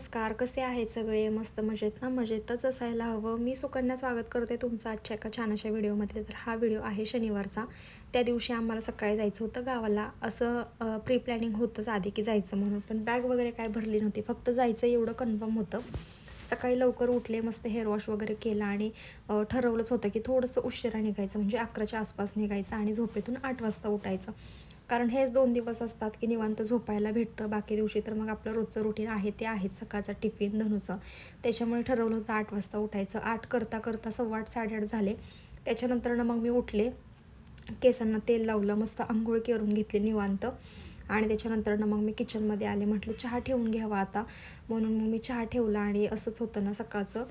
नमस्कार कसे आहेत सगळे? मस्त मजेत ना? मजेतच असायला हवं. मी सुकन्या स्वागत करते तुमचं आजच्या एका छान अशा व्हिडिओमध्ये. तर हा व्हिडिओ आहे शनिवारचा. त्या दिवशी आम्हाला सकाळी जायचं होतं गावाला. असं प्री प्लॅनिंग होतंच आधी की जायचं म्हणून. पण बॅग वगैरे काय भरली नव्हती. फक्त जायचं एवढं कन्फर्म होतं. सकाळी लवकर उठले मस्त हेअर वॉश वगैरे केला आणि ठरवलंच होतं की थोडंसं उशिरा निघायचं. म्हणजे अकराच्या आसपास निघायचं आणि झोपेतून आठ वाजता उठायचं. कारण हेच दोन दिवस असतात की निवांत झोपायला भेटतं. बाकी दिवशी तर मग आपलं रोजचं रुटीन आहे ते आहेच सकाळचा टिफिन धनुचं. त्याच्यामुळे ठरवलं होतं आठ वाजता उठायचं. आठ करता करता सव्वा आठ साडेआठ झाले. त्याच्यानंतरनं मग मी उठले. केसांना तेल लावलं मस्त आंघोळ करून घेतली निवांत. आणि त्याच्यानंतरनं मग मी किचनमध्ये आले. म्हटलं चहा ठेवून घ्यावा आता. म्हणून मग मी चहा ठेवला आणि असंच होतं ना सकाळचं.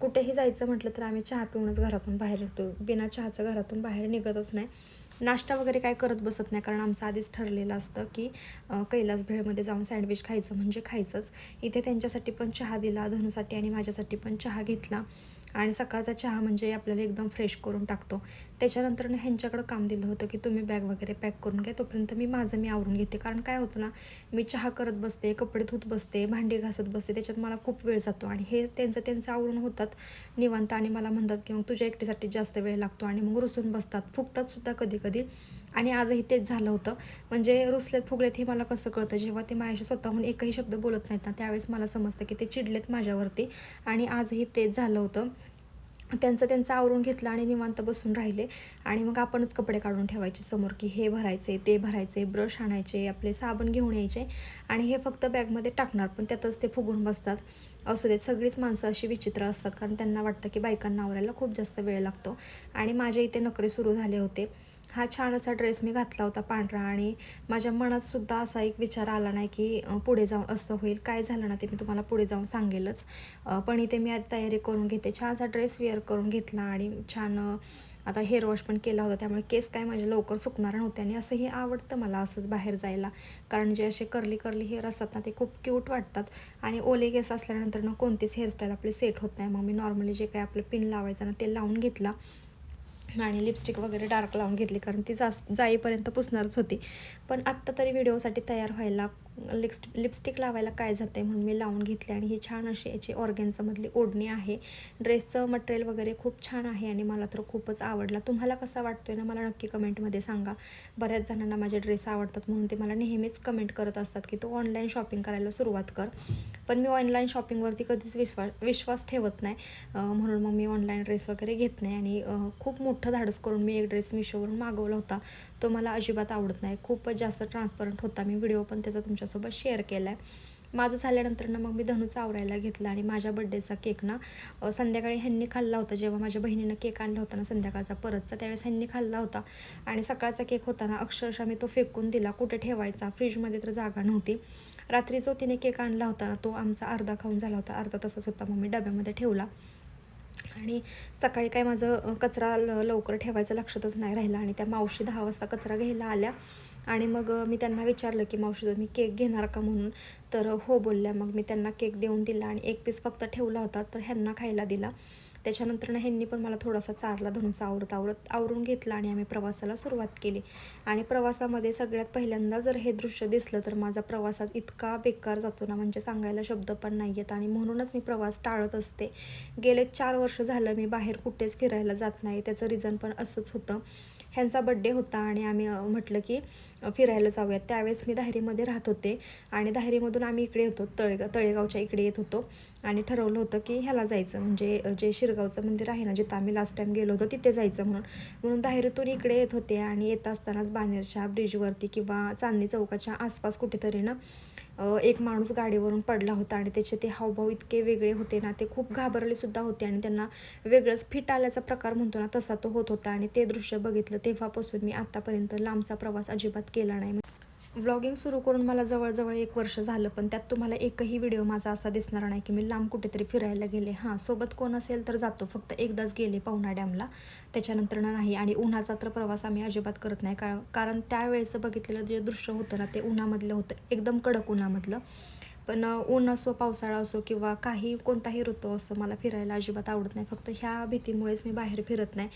कुठेही जायचं म्हटलं तर आम्ही चहा पिऊनच घरातून बाहेर येतो. बिना चहाचं घरातून बाहेर निघतच नाही. नाश्ता वगैरे काय करत बसत नाही. कारण आमचं आधीच ठरलेलं असतं की कैलास भेळमध्ये जाऊन सँडविच खायचं म्हणजे खायचंच. इथे त्यांच्यासाठी पण चहा दिला धनुसाठी आणि माझ्यासाठी पण चहा घेतला. आणि सकाळचा चहा म्हणजे आपल्याला एकदम फ्रेश करून टाकतो. त्याच्यानंतर ना ह्यांच्याकडं काम दिलं होतं की तुम्ही बॅग वगैरे पॅक करून घ्या तोपर्यंत मी माझं मी आवरून घेते. कारण काय होतं ना मी चहा करत बसते कपडे धुत बसते भांडी घासत बसते त्याच्यात मला खूप वेळ जातो. आणि हे त्यांचं त्यांचं आवरून होतात निवांत आणि मला म्हणतात की मग तुझ्या एकटीसाठी जास्त वेळ लागतो आणि मग रुसून बसतात. फुगतात सुद्धा कधी कधी आणि आजही तेच झालं होतं. म्हणजे रुसलेत फुगलेत हे मला कसं कळतं? जेव्हा ते माझ्याशी स्वतःहून एकही शब्द बोलत नाहीत ना त्यावेळेस मला समजतं की ते चिडलेत माझ्यावरती. आणि आजही तेच झालं होतं. त्यांचं त्यांचं आवरून घेतलं आणि निवांत बसून राहिले. आणि मग आपणच कपडे काढून ठेवायचे समोर की हे भरायचे ते भरायचे ब्रश आणायचे आपले साबण घेऊन यायचे. आणि हे फक्त बॅगमध्ये टाकणार पण त्यातच ते फुगून बसतात. असू देत सगळीच माणसं अशी विचित्र असतात कारण त्यांना वाटतं की बायकांना आवरायला खूप जास्त वेळ लागतो. आणि माझ्या इथे नखरे सुरू झाले होते. हा छान असा ड्रेस मी घातला होता पांढरा आणि माझ्या मनात सुद्धा असा एक विचार आला नाही की पुढे जाऊन असं होईल. काय झालं ना ते मी तुम्हाला पुढे जाऊन सांगेलच. पण इथे मी आधी तयारी करून घेते. छानसा ड्रेस वेअर करून घेतला आणि छान आता हेअर वॉश पण केला होता. त्यामुळे केस काय माझे लवकर सुकणार नव्हते आणि असंही आवडतं मला असंच बाहेर जायला. कारण जे असे कर्ली कर्ली हेअर असतात ना ते खूप क्यूट वाटतात आणि ओले केस असल्यानंतर ना कोणतीच हेअरस्टाईल आपली सेट होत नाही. मग मी नॉर्मली जे काय आपलं पिन लावायचं ना ते लावून घेतला. आणि लिपस्टिक वगैरे डार्क लावून घेतली कारण ती जा जाईपर्यंत पुसणारच होती. पण आत्ता तरी व्हिडिओसाठी तयार व्हायला लिपस्ट लिपस्टिक लावायला काय जाते म्हणून मी लावून घेतले आणि ही छान अशी याची ऑर्गॅन्झामधली ओढणी आहे. ड्रेसचं मटेरियल वगैरे खूप छान आहे आणि मला तर खूपच आवडला. तुम्हाला कसा वाटतो ना मला नक्की कमेंटमध्ये सांगा. बऱ्याच जणांना माझे ड्रेस आवडतात म्हणून ते मला नेहमीच कमेंट करत असतात की तू ऑनलाईन शॉपिंग करायला सुरुवात कर. पण मी ऑनलाईन शॉपिंगवरती कधीच विश्वास विश्वास ठेवत नाही. म्हणून मग मी ऑनलाईन ड्रेस वगैरे घेत नाही आणि खूप मोठं धाडस करून मी एक ड्रेस मिशोवरून मागवला होता. तो मला अजिबात आवडत नाही. खूपच जास्त ट्रान्सपरंट होता मी व्हिडिओ पण त्याचा तुमच्यासोबत शेअर केला आहे माझं झाल्यानंतर ना मग मी धनूचा आवरायला घेतला आणि माझ्या बड्डेचा केक ना संध्याकाळी ह्यांनी खाल्ला होता. जेव्हा माझ्या बहिणीनं केक आणला होता ना संध्याकाळचा परतचा त्यावेळेस ह्यांनी खाल्ला होता. आणि सकाळचा केक होता ना अक्षरशः मी तो फेकून दिला. कुठे ठेवायचा? फ्रीजमध्ये तर जागा नव्हती. रात्री जो तिने केक आणला होता ना तो आमचा अर्धा खाऊन झाला होता. अर्धा तसाच होता. मग मी डब्यामध्ये ठेवला. आणि सकाळी काय माझं कचरा ल लवकर ठेवायचं लक्षातच नाही राहिलं आणि त्या मावशी दहा वाजता कचरा घ्यायला आल्या. आणि मग मी त्यांना विचारलं की मावशी मी केक घेणार का म्हणून? तर हो बोलल्या. मग मी त्यांना केक देऊन दिला आणि एक पीस फक्त ठेवला होता तर ह्यांना खायला दिला. त्याच्यानंतर ना ह्यांनी पण मला थोडासा चारला धनुचा आवरत आवरत आवरून घेतला आणि आम्ही प्रवासाला सुरुवात केली. आणि प्रवासामध्ये सगळ्यात पहिल्यांदा जर हे दृश्य दिसलं तर माझा प्रवासात इतका बेकार जातो ना म्हणजे सांगायला शब्द पण नाही आहेत आणि म्हणूनच मी प्रवास टाळत असते. गेले चार वर्ष झालं मी बाहेर कुठेच फिरायला जात नाही. त्याचं रिझन पण असंच होतं. ह्यांचा बड्डे होता आणि आम्ही म्हटलं की फिरायला जाऊयात. त्यावेळेस मी दाहेरीमध्ये राहत होते. आणि दाहेरीमधून आम्ही इकडे येतो तळेगाव तळेगावच्या इकडे येत होतो. आणि ठरवलं होतं की ह्याला जायचं. म्हणजे जे शिरगावचं मंदिर आहे ना जिथं आम्ही लास्ट टाईम गेलो होतो तिथे जायचं म्हणून. म्हणून दाहेरीतून इकडे येत होते आणि येत असतानाच बानेरच्या ब्रिजवरती किंवा चांदणी चौकाच्या आसपास कुठेतरी ना एक माणूस गाडीवरून पडला होता आणि त्याचे ते हावभाव इतके वेगळे होते ना ते खूप घाबरले सुद्धा होते आणि त्यांना वेगळंच फिट आल्याचा प्रकार म्हणतो ना तसा तो होत होता. आणि ते दृश्य बघितलं तेव्हापासून मी आत्तापर्यंत लांबचा प्रवास अजिबात केला नाही. व्लॉगिंग सुरू करून मला जवळजवळ एक वर्ष झालं पण त्यात तुम्हाला एकही व्हिडिओ माझा असा दिसणार नाही की मी लांब कुठेतरी फिरायला गेले. हां सोबत कोण असेल तर जातो. फक्त एकदाच गेले पवना डॅमला. त्याच्यानंतर नाही आणि उन्हाचा तर प्रवास आम्ही अजिबात करत नाही. का कारण त्यावेळेचं बघितलेलं जे दृश्य होतं ना ते उन्हामधलं होतं. एकदम कडक उन्हामधलं. पण ऊन असो पावसाळा असो किंवा काही कोणताही ऋतू असो मला फिरायला अजिबात आवडत नाही. फक्त ह्या भीतीमुळेच मी बाहेर फिरत नाही.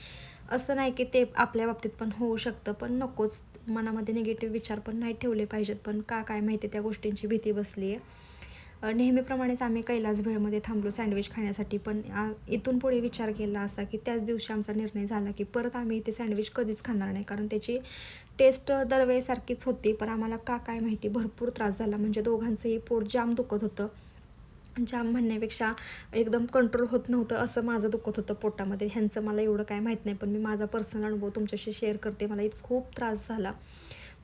असं नाही की ते आपल्या बाबतीत पण होऊ शकतं पण नकोच. मनामध्ये निगेटिव्ह विचार पण नाही ठेवले पाहिजेत पण का काय माहिती त्या गोष्टींची भीती बसली आहे. नेहमीप्रमाणेच आम्ही कैलास भेळमध्ये थांबलो सँडविच खाण्यासाठी पण इथून पुढे विचार केला असा की त्याच दिवशी आमचा निर्णय झाला की परत आम्ही इथे सँडविच कधीच खाणार नाही कारण त्याची टेस्ट दरवेळेसारखीच होती पण आम्हाला का काय माहिती भरपूर त्रास झाला. म्हणजे दोघांचंही पोट जाम दुखत होतं. जाम म्हणण्यापेक्षा एकदम कंट्रोल होत नव्हतं असं माझं दुखत होतं पोटामध्ये. ह्यांचं मला एवढं काय माहीत नाही पण मी माझा पर्सनल अनुभव तुमच्याशी शेअर करते. मला इत खूप त्रास झाला.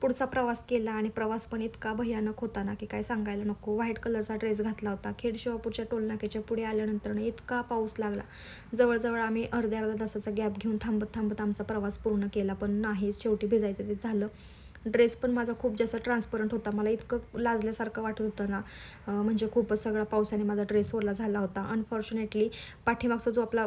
पुढचा प्रवास केला आणि प्रवास पण इतका भयानक होता ना की काय सांगायला नको. व्हाईट कलरचा ड्रेस घातला होता. खेड शिवापूरच्या टोलनाक्याच्या पुढे आल्यानंतर इतका पाऊस लागला. जवळजवळ आम्ही अर्ध्या अर्ध्या तासाचा गॅप घेऊन थांबत थांबत आमचा प्रवास पूर्ण केला पण नाही शेवटी भिजायचं ते झालं. ड्रेस पण माझा खूप जास्त ट्रान्सपरंट होता. मला इतकं लाजल्यासारखं वाटत होतं ना. म्हणजे खूपच सगळा पावसाने माझा ड्रेस ओला झाला होता. अनफॉर्च्युनेटली पाठीमागचा जो आपला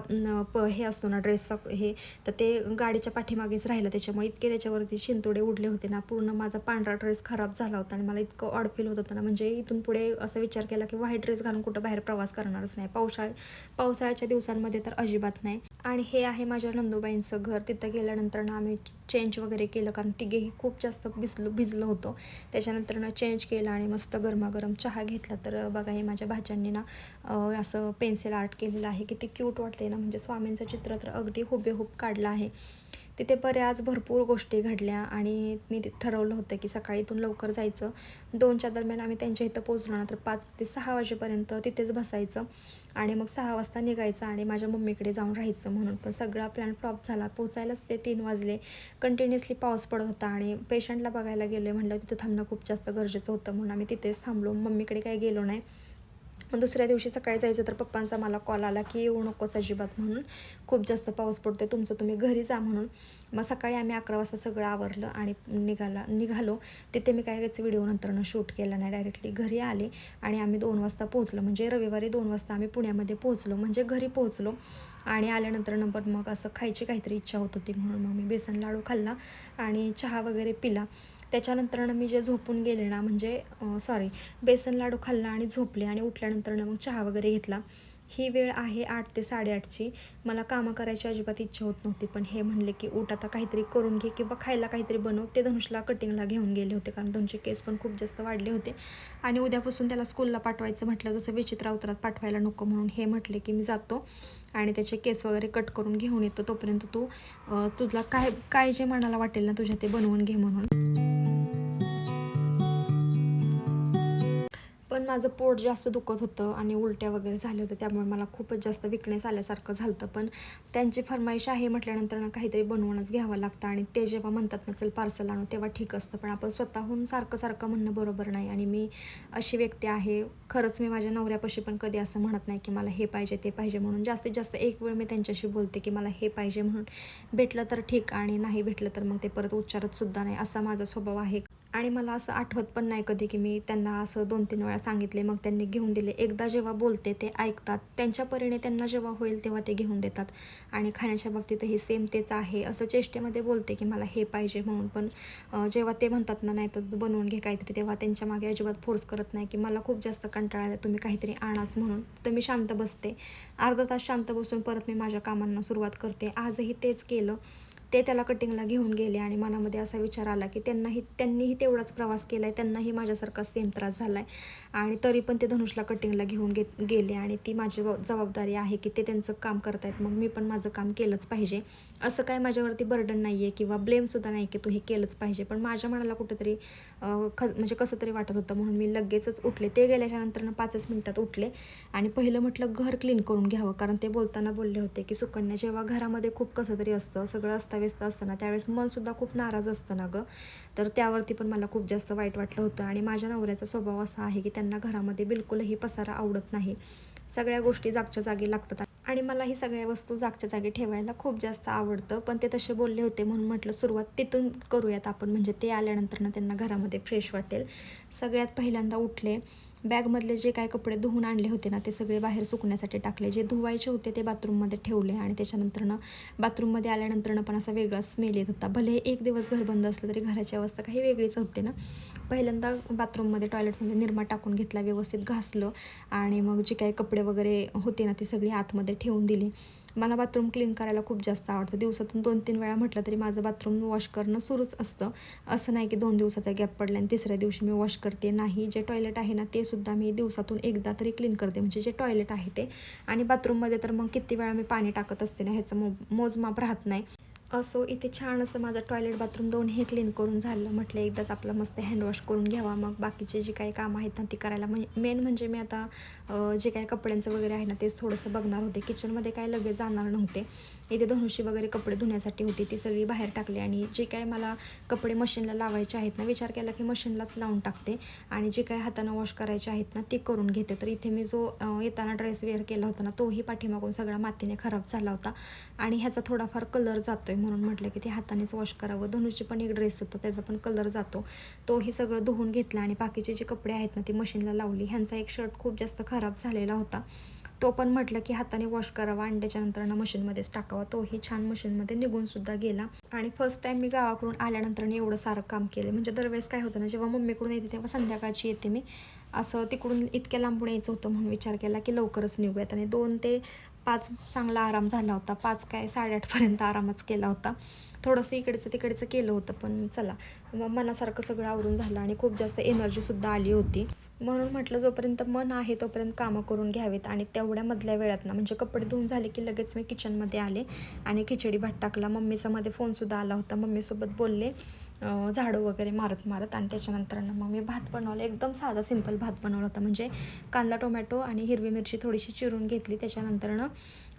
प हे असतो ना ड्रेसचा हे तर ते गाडीच्या पाठीमागेच राहिलं. त्याच्यामुळे इतके त्याच्यावरती शिंतोडे उडले होते ना. पूर्ण माझा पांढरा ड्रेस खराब झाला होता आणि मला इतकं ऑड फील होत होतं ना. म्हणजे इथून पुढे असा विचार केला की व्हाईट ड्रेस घालून कुठं बाहेर प्रवास करणारच नाही. पावसाळ पावसाळ्याच्या दिवसांमध्ये तर अजिबात नाही. आणि हे आहे माझ्या नंदूबाईंचं घर. तिथं गेल्यानंतर ना आम्ही चेंज वगैरे केलं. कारण तिघेही खूप जास्त भिजलो भिजलो होतो. त्याच्यानंतर ना चेंज केलं आणि मस्त गरमागरम चहा घेतला. तर बघा हे माझ्या भाच्यांनी ना असं पेन्सिल आर्ट केलेलं आहे किती क्यूट वाटते ना. म्हणजे स्वामींचं चित्र तर अगदी हुबेहूब काढलं आहे. तिथे बऱ्याच भरपूर गोष्टी घडल्या आणि मी ठरवलं होतं की सकाळी इथून लवकर जायचं. दोनच्या दरम्यान आम्ही त्यांच्या इथं पोचलो ना तर पाच ते सहा वाजेपर्यंत तिथेच बसायचं आणि मग सहा वाजता निघायचं आणि माझ्या मम्मीकडे जाऊन राहायचं म्हणून. पण सगळा प्लॅन फ्लॉप झाला. पोचायलाच ते तीन वाजले. कंटिन्युअसली पाऊस पडत होता आणि पेशंटला बघायला गेलो म्हणलं तिथं थांबणं खूप जास्त गरजेचं होतं म्हणून आम्ही तिथेच थांबलो. मम्मीकडे काही गेलो नाही. मग दुसऱ्या दिवशी सकाळी जायचं तर पप्पांचा मला कॉल आला की येऊ नकोस अजिबात म्हणून. खूप जास्त पाऊस पडतोय तुमचं तुम्ही घरी जा म्हणून. मग सकाळी आम्ही अकरा वाजता सगळं आवरलं आणि निघाला निघालो. तिथे मी काय व्हिडिओ व्हिडिओ नंतरनं शूट केला नाही डायरेक्टली घरी आले आणि आम्ही दोन वाजता पोहोचलो. म्हणजे रविवारी दोन वाजता आम्ही पुण्यामध्ये पोहोचलो. म्हणजे घरी पोहोचलो. आणि आल्यानंतर नंबर मग असं खायची काहीतरी इच्छा होत होती म्हणून मग मी बेसन लाडू खाल्ला आणि चहा वगैरे पिला. त्याच्यानंतरनं मी जे झोपून गेले ना म्हणजे सॉरी बेसन लाडू खाल्ला आणि झोपले आणि उठल्यानंतरनं मग चहा वगैरे घेतला. ही वेळ आहे आठ ते साडेआठची. मला कामं करायची अजिबात इच्छा होत नव्हती पण हे म्हणले की उठ आता काहीतरी करून घे किंवा खायला काहीतरी बनव. ते धनुषला कटिंगला घेऊन गेले होते कारण धनुषचे केस पण खूप जास्त वाढले होते. आणि उद्यापासून त्याला स्कूलला पाठवायचं म्हटलं जसं विचित्र अवतारात पाठवायला नको म्हणून हे म्हटले की मी जातो आणि त्याचे केस वगैरे कट करून घेऊन येतो तोपर्यंत तू तुझला काय काय जे मनाला वाटेल ना तुझ्या ते बनवून घे म्हणून. माझं पोट जास्त दुखत होतं आणि उलट्या वगैरे झाल्या होत्या त्यामुळे मला खूपच जास्त विकनेस आल्यासारखं झालं होतं पण त्यांची फरमाईश आहे म्हटल्यानंतर ना काहीतरी बनवूनच घ्यावं लागतं आणि ते जेव्हा म्हणतात ना चल पार्सल आणू तेव्हा ठीक असतं. पण आपण स्वतःहून सारखं सारखं म्हणणं बरोबर नाही आणि मी अशी व्यक्ती आहे. खरंच मी माझ्या नवऱ्यापाशी पण कधी असं म्हणत नाही की मला हे पाहिजे ते पाहिजे म्हणून. जास्तीत जास्त एक वेळ मी त्यांच्याशी बोलते की मला हे पाहिजे म्हणून. भेटलं तर ठीक आणि नाही भेटलं तर मग ते परत उच्चारत सुद्धा नाही. असा माझा स्वभाव आहे. आणि मला असं आठवत पण नाही कधी की मी त्यांना असं दोन तीन वेळा सांगितले मग त्यांनी घेऊन दिले. एकदा जेव्हा बोलते ते ऐकतात. त्यांच्या परीने त्यांना जेव्हा होईल तेव्हा ते घेऊन देतात. आणि खाण्याच्या बाबतीतही सेम तेच आहे. असं चेष्टेमध्ये बोलते की मला हे पाहिजे म्हणून. पण जेव्हा ते म्हणतात ना नाही तर बनवून घे काहीतरी तेव्हा त्यांच्या मागे अजिबात फोर्स करत नाही की मला खूप जास्त कंटाळा आला तुम्ही काहीतरी आणाच म्हणून. तर मी शांत बसते. अर्धा तास शांत बसून परत मी माझ्या कामांना सुरुवात करते. आजही तेच केलं. ते त्याला कटिंगला घेऊन गेले आणि मनामध्ये असा विचार आला की त्यांनाही त्यांनीही तेवढाच प्रवास केला आहे त्यांनाही माझ्यासारखा सेम त्रास झाला आहे आणि तरी पण ते धनुषला कटिंगला घेऊन गे गेले आणि ती माझी जबाबदारी आहे की ते त्यांचं काम करतायत मग मी पण माझं काम केलंच पाहिजे. असं काय माझ्यावरती बर्डन नाही आहे किंवा ब्लेमसुद्धा नाही की तू हे केलंच पाहिजे. पण माझ्या मनाला कुठेतरी ख म्हणजे कसं तरी वाटत होतं म्हणून मी लगेचच उठले. ते गेल्याच्यानंतर पाचच मिनिटात उठले आणि पहिलं म्हटलं घर क्लीन करून घ्यावं. कारण ते बोलताना बोलले होते की सुकन्या जेव्हा घरामध्ये खूप कसं तरी असतं सगळं असतं अस्ताव्यस्त असतं ना त्यावेळेस मनसुद्धा खूप नाराज असतं ना गं. तर त्यावरती पण मला खूप जास्त वाईट वाटलं होतं. आणि माझ्या नवऱ्याचा स्वभाव असा आहे की त्यांना घरामध्ये बिलकुलही पसारा आवडत नाही. सगळ्या गोष्टी जागच्या जागी लागतात. आणि मला ही सगळ्या वस्तू जागच्या जागी ठेवायला खूप जास्त आवडतं. पण ते तसे बोलले होते म्हणून म्हटलं सुरुवात तिथून करूयात आपण. म्हणजे ते आल्यानंतर ना त्यांना घरामध्ये फ्रेश वाटेल. सगळ्यात पहिल्यांदा उठले. बॅगमधले जे काय कपडे धुवून आणले होते ना ते सगळे बाहेर सुकण्यासाठी टाकले. जे धुवायचे होते ते बाथरूममध्ये ठेवले आणि त्याच्यानंतरनं बाथरूममध्ये आल्यानंतरनं पण असा वेगळा स्मेल येत होता. भले एक दिवस घर बंद असलं तरी घराची अवस्था काही वेगळीच होते ना. पहिल्यांदा बाथरूममध्ये टॉयलेटमध्ये निरमा टाकून घेतला व्यवस्थित घासलं आणि मग जे काही कपडे वगैरे होते ना ते सगळे आतमध्ये ठेवून दिले. मला बाथरूम क्लीन करायला खूप जास्त आवडतं. दिवसातून दोन तीन वेळा म्हटलं तरी माझं बाथरूम वॉश करणं सुरूच असतं. असं नाही की दोन दिवसाचा गॅप पडला आणि तिसऱ्या दिवशी मी वॉश करते नाही. जे टॉयलेट आहे ना ते सुद्धा मी दिवसातून एकदा तरी क्लीन करते. म्हणजे जे टॉयलेट आहे ते. आणि बाथरूममध्ये तर मग किती वेळा मी पाणी टाकत असते ना ह्याचं मो मोजमाप राहत नाही. असो इथे छान असं माझं टॉयलेट बाथरूम दोन्ही क्लीन करून झालं. म्हटलं एकदाच आपलं मस्त हँडवॉश करून घ्यावा. मग बाकीचे जे काही कामं आहेत ना ती करायला म्हणजे मेन म्हणजे मी आता जे काही कपड्यांचं वगैरे आहे ना तेच थोडंसं बघणार होते. किचनमध्ये काय लगेच जाणार नव्हते. इथे धनुषी वगैरे कपडे धुण्यासाठी होती ती सगळी बाहेर टाकली आणि जे काय मला कपडे मशीनला लावायचे आहेत ना विचार केला की मशीनलाच लावून टाकते आणि जे काय हातानं वॉश करायचे आहेत ना ते करून घेते. तर इथे मी जो येताना ड्रेस वेअर केला होता ना तोही पाठीमागून सगळा मातीने खराब झाला होता आणि ह्याचा थोडाफार कलर जातो आहे म्हणून म्हटलं की ते हातानेच वॉश करावं. धनुषी पण एक ड्रेस होता त्याचा पण कलर जातो. तोही सगळं धुवून घेतला आणि बाकीचे जे कपडे आहेत ना ते मशीनला लावली. ह्यांचा एक शर्ट खूप जास्त खराब झालेला होता. तो पण म्हटलं की हाताने वॉश करावा अंड्याच्या त्याच्यानंतर मशीनमध्येच टाकावा. तोही छान मशीनमध्ये निघून सुद्धा गेला. आणि फर्स्ट टाईम मी गावाकडून आल्यानंतर एवढं सारं काम केलं. म्हणजे दरवेळेस काय होतं ना जेव्हा मम्मीकडून येते तेव्हा संध्याकाळची येते मी. असं तिकडून इतक्या लांबून यायचं होतं म्हणून विचार केला की लवकरच निघूयात. आणि दोन ते पाच चांगला आराम झाला होता. पाच काय साडेआठपर्यंत आरामच केला होता. थोडंसं इकडचं तिकडचं केलं होतं पण चला. मनासारखं सगळं आवरून झालं आणि खूप जास्त एनर्जीसुद्धा आली होती. म्हणून म्हटलं जोपर्यंत मन आहे तोपर्यंत कामं करून घ्यावेत. आणि तेवढ्या मधल्या वेळात ना म्हणजे कपडे धुवून झाले की लगेच मी किचनमध्ये आले आणि खिचडी भात टाकला. मम्मीचा मध्ये फोनसुद्धा आला होता. मम्मीसोबत बोलले झाडू वगैरे मारत मारत. आणि त्याच्यानंतर मग मी भात बनवला. एकदम साधा सिंपल भात बनवला होता. म्हणजे कांदा टोमॅटो आणि हिरवी मिरची थोडीशी चिरून घेतली. त्याच्यानंतरनं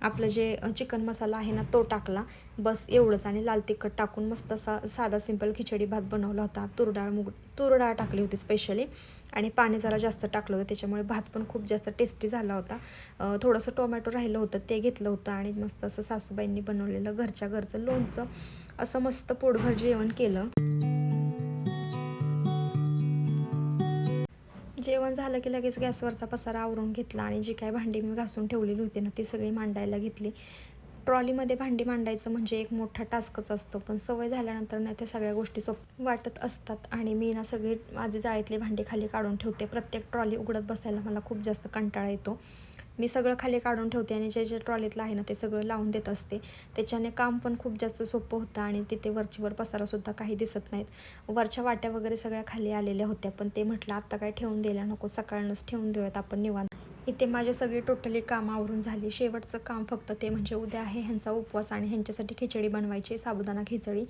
आपलं जे चिकन मसाला आहे ना तो टाकला. बस एवढंच आणि लाल तिखट टाकून मस्त असा साधा सिंपल खिचडी भात बनवला होता. तूर डाळ मूग तूर डाळ टाकली होती स्पेशली आणि पाणी जरा जास्त टाकलं होतं त्याच्यामुळे भात पण खूप जास्त टेस्टी झाला होता. थोडंसं टोमॅटो राहिलं होतं ते घेतलं होतं आणि मस्त असं सासूबाईंनी बनवलेलं घरच्या घरचं लोणचं. असं मस्त पोटभर जेवण केलं. जेवण झालं की लगेच गॅसवरचा पसारा आवरून घेतला आणि जी काय भांडी मी घासून ठेवलेली होती ना ती सगळी मांडायला घेतली. ट्रॉलीमध्ये भांडी मांडायचं म्हणजे एक मोठा टास्कच असतो पण सवय झाल्यानंतर ना त्या सगळ्या गोष्टी सोप वाटत असतात आणि मी ना सगळी माझे जाळीतले भांडी खाली काढून ठेवते. प्रत्येक ट्रॉली उघडत बसायला मला खूप जास्त कंटाळा येतो. मी सगळं खाली काढून ठेवते आणि जे जे ट्रॉलीतलं आहे ना ते सगळं लावून देत असते. त्याच्याने काम पण खूप जास्त सोपं होतं आणि तिथे वरचीवर पसारासुद्धा काही दिसत नाहीत. वरच्या वाट्या वगैरे सगळ्या खाली आलेल्या होत्या पण ते म्हटलं आत्ता काय ठेवून द्यायला नको सकाळनंच ठेवून देऊयात आपण निवांत. इथे माझे सगळी टोटली काम आवरून झाले. शेवटचं काम फक्त ते म्हणजे उद्या आहे. ह्यांचा उपवास आणि ह्यांच्यासाठी खिचडी बनवायची साबुदाणा खिचडी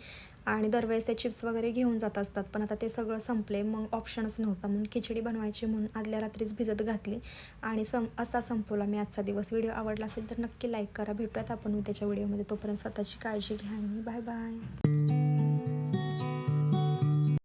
आणि दरवेळेस ते चिप्स वगैरे घेऊन जात असतात. पण आता ते सगळं संपले मग ऑप्शनच नव्हता. म्हणून खिचडी बनवायची म्हणून आदल्या रात्रीच भिजत घातली आणि सम असा संपवला मी आजचा दिवस. व्हिडिओ आवडला असेल तर नक्की लाईक करा. भेटूयात आपण उद्याच्या व्हिडिओमध्ये. तोपर्यंत स्वतःची काळजी घ्या आणि बाय बाय